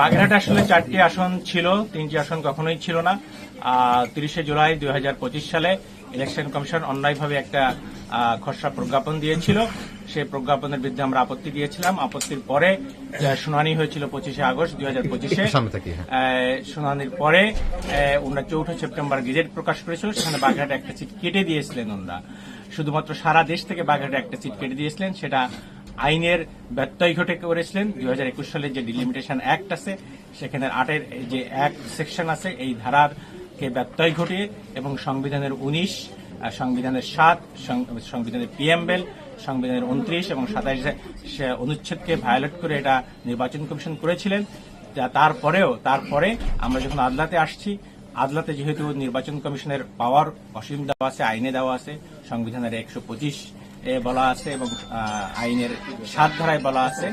বাগেরহাট আসলে চারটি আসন ছিল তিনটি আসন কখনোই ছিল না। তিরিশে জুলাই দুই হাজার পঁচিশ সালে ইলেকশন কমিশন অন্যায়ভাবে একটা খসড়া প্রজ্ঞাপন দিয়েছিল। সেই প্রজ্ঞাপনের বিরুদ্ধে আমরা আপত্তি দিয়েছিলাম। আপত্তির পরে শুনানি হয়েছিল পঁচিশে আগস্ট দুই হাজার পঁচিশে। হ্যাঁ। শুনানির পরে ওনারা চৌঠা সেপ্টেম্বর গেজেট প্রকাশ করেছিল। সেখানে বাগেরহাটে একটা সিট কেটে দিয়েছিলেন ওনারা। শুধুমাত্র সারা দেশ থেকে বাগেরহাটে একটা সিট কেটে দিয়েছিলেন। সেটা আইনের ব্যত্যয় ঘটে করেছিলেন। দুই হাজার একুশ সালের যে ডিলিমিটেশন অ্যাক্ট আছে, সেখানে আটের যে এক সেকশন আছে, এই ধারার কে ব্যত্যয় ঘটিয়ে এবং সংবিধানের উনিশ সংবিধানের সাত সংবিধানের পিএমবেল সংবিধানের উনত্রিশ এবং সাতাইশ অনুচ্ছেদকে ভায়োলেট করে এটা নির্বাচন কমিশন করেছিলেন। তারপরেও, তারপরে আমরা যখন আদালতে আসছি, আদালতে যেহেতু নির্বাচন কমিশনের পাওয়ার অসীম দেওয়া আছে, আইনে দেওয়া আছে, সংবিধানের একশো পঁচিশ বলা আছে এবং আইনের সাত ধারায় বলা আছে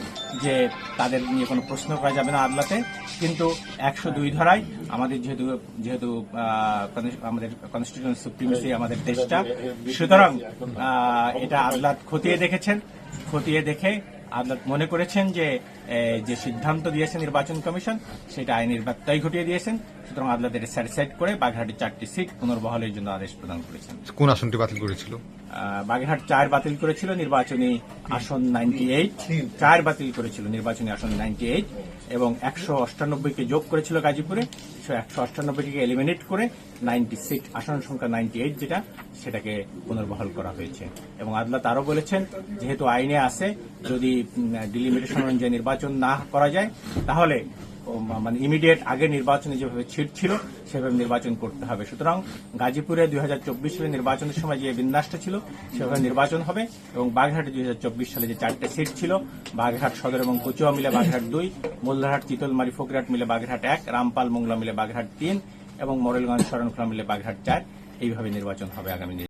যে তাদের নিয়ে কোনো প্রশ্ন করা যাবে না আদালতে। কিন্তু একশো দুই ধারায় আমাদের যেহেতু যেহেতু আমাদের কনস্টিটিউশন সুপ্রিমেসি আমাদের দেশটা, সুতরাং এটা আদালত খতিয়ে দেখেছেন। খতিয়ে দেখে মনে করেছেন যে যে সিদ্ধান্ত দিয়েছে নির্বাচন কমিশন সেটা আইনের ব্যত্যয় ঘটিয়ে দিয়েছেন। সুতরাং আদালত এটা স্যাটিসফাইড করে বাগেরহাটের চারটি সিট পুনর্বহলের জন্য আদেশ প্রদান করেছেন। কোন আসনটি বাতিল করেছিল? বাগেরহাট চার বাতিল করেছিল নির্বাচনী আসন নাইনটি এইট। চার বাতিল করেছিল নির্বাচনী আসন নাইনটি এইট। এবং একশো অষ্টানব্বইকে যোগ করেছিল গাজীপুরে, সে একশো অষ্টানব্বইটিকে এলিমিনেট করে নাইনটি সিক্স আসন সংখ্যা নাইনটি এইট যেটা, সেটাকে পুনর্বহাল করা হয়েছে। এবং আদালত আরও বলেছেন, যেহেতু আইনে আছে, যদি ডিলিমিটেশন অনুযায়ী নির্বাচন না করা যায়, তাহলে মানে ইমিডিয়েট আগে নির্বাচনে যেভাবে ছিল, সেভাবে নির্বাচন করতে হবে সুতরাং গাজীপুরে দুই হাজার চব্বিশ সালে নির্বাচনের সময় যে বিন্যাসটা ছিল, সেভাবে নির্বাচন হবে এবং বাগেরহাটে দুই সালে যে চারটে সিট ছিল, বাগেরহাট সদর এবং কচুয়া মিলে বাগেরহাট দুই মোল্লারহাট চিতলমারি ফকিরহাট মিলে বাগেরহাট এক, রামপাল, মোংলা মিলে বাগেরহাট তিন এবং মোরেলগঞ্জ, শরণখোলা মিলে বাগেরহাট চার এইভাবে নির্বাচন হবে আগামী।